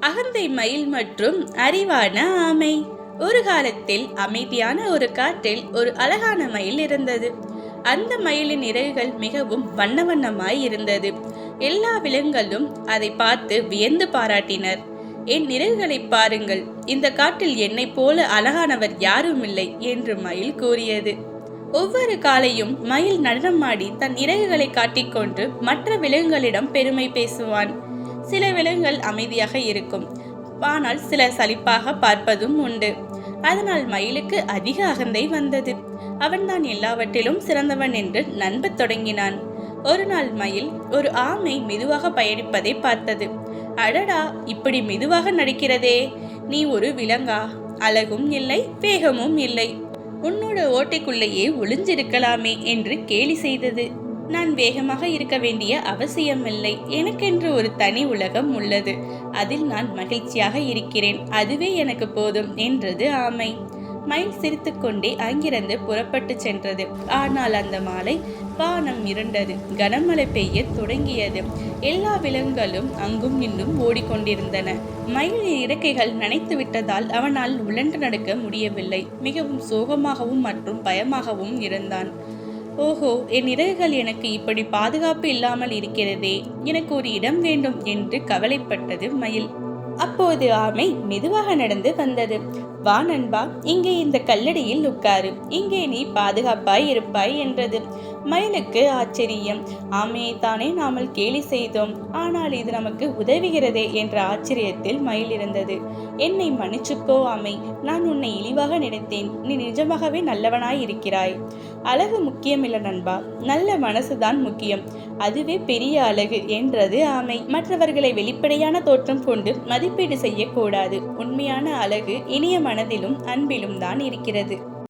அகந்தை மயில் மற்றும் அறிவான ஆமை. ஒரு காலத்தில் அமைதியான ஒரு காட்டில் ஒரு அழகான மயில் இருந்தது. அந்த மயிலின் இறகுகள் மிகவும் வண்ண வண்ணமாய் இருந்தது. எல்லா விலங்குகளும் அதை பார்த்து வியந்து பாராட்டினர். என் இறகுகளை பாருங்கள். இந்த காட்டில் என்னைப் போல அழகானவர் யாரும் இல்லை என்று மயில் கூறியது. ஒவ்வொரு காலையும் மயில் நடனமாடி தன் இறகுகளை காட்டிக்கொண்டு மற்ற விலங்குகளிடம் பெருமை பேசுவான். சில விலங்குகள் அமைதியாக இருக்கும். ஆனால் சில சலிப்பாக பார்ப்பதும் உண்டு. அதனால் மயிலுக்கு அதிக அகந்தை வந்தது. அவன்தான் எல்லாவற்றிலும் சிறந்தவன் என்று நம்பத் தொடங்கினான். ஒரு நாள் மயில் ஒரு ஆமை மெதுவாக பயணிப்பதை பார்த்தது. அடடா இப்படி மெதுவாக நடக்கிறதே. நீ ஒரு விலங்கா? அழகும் இல்லை வேகமும் இல்லை. உன்னோட ஓட்டைக்குள்ளேயே ஒளிஞ்சிருக்கலாமே என்று கேலி செய்தது. நான் வேகமாக இருக்க வேண்டிய அவசியமில்லை. எனக்கென்று ஒரு தனி உலகம் உள்ளது. அதில் நான் மகிழ்ச்சியாக இருக்கிறேன். அதுவே எனக்கு போதும் என்றது ஆமை. மயில் சிரித்துக்கொண்டே அங்கிருந்து புறப்பட்டு சென்றது. ஆனால் அந்த மாலை வானம் இருண்டது. கனமழை பெய்ய தொடங்கியது. எல்லா விலங்குகளும் அங்கும் இன்னும் ஓடிக்கொண்டிருந்தன. மயிலின் இறக்கைகள் நனைத்து விட்டதால் அவனால் உழன்று நடக்க முடியவில்லை. மிகவும் சோகமாகவும் மற்றும் பயமாகவும் இருந்தான். ஓஹோ என் இறகுகள் எனக்கு இப்படி பாதுகாப்பு இல்லாமல் இருக்கிறதே எனக்கு ஒரு இடம் வேண்டும் என்று கவலைப்பட்டது மயில். அப்போது ஆமை மெதுவாக நடந்து வந்தது. வா நண்பா இங்கே இந்த கல்லடியில் உட்காரு. இங்கே நீ பாதுகாப்பாய் இருப்பாய் என்றது. மயிலுக்கு ஆச்சரியம். ஆமையை தானே நாமல் கேலி செய்தோம். ஆனால் இது நமக்கு உதவுகிறதே என்ற ஆச்சரியத்தில் மயில் இருந்தது. என்னை மன்னிச்சுக்கோ ஆமை. நான் உன்னை இழிவாக நினைத்தேன். நீ நிஜமாகவே நல்லவனாய் இருக்கிறாய். அழகு முக்கியமில்லை நண்பா. நல்ல மனசுதான் முக்கியம். அதுவே பெரிய அழகு என்றது ஆமை. மற்றவர்களை வெளிப்படையான தோற்றம் கொண்டு மதிப்பீடு செய்யக்கூடாது. உண்மையான அழகு இனிய மனதிலும் அன்பிலும் தான் இருக்கிறது.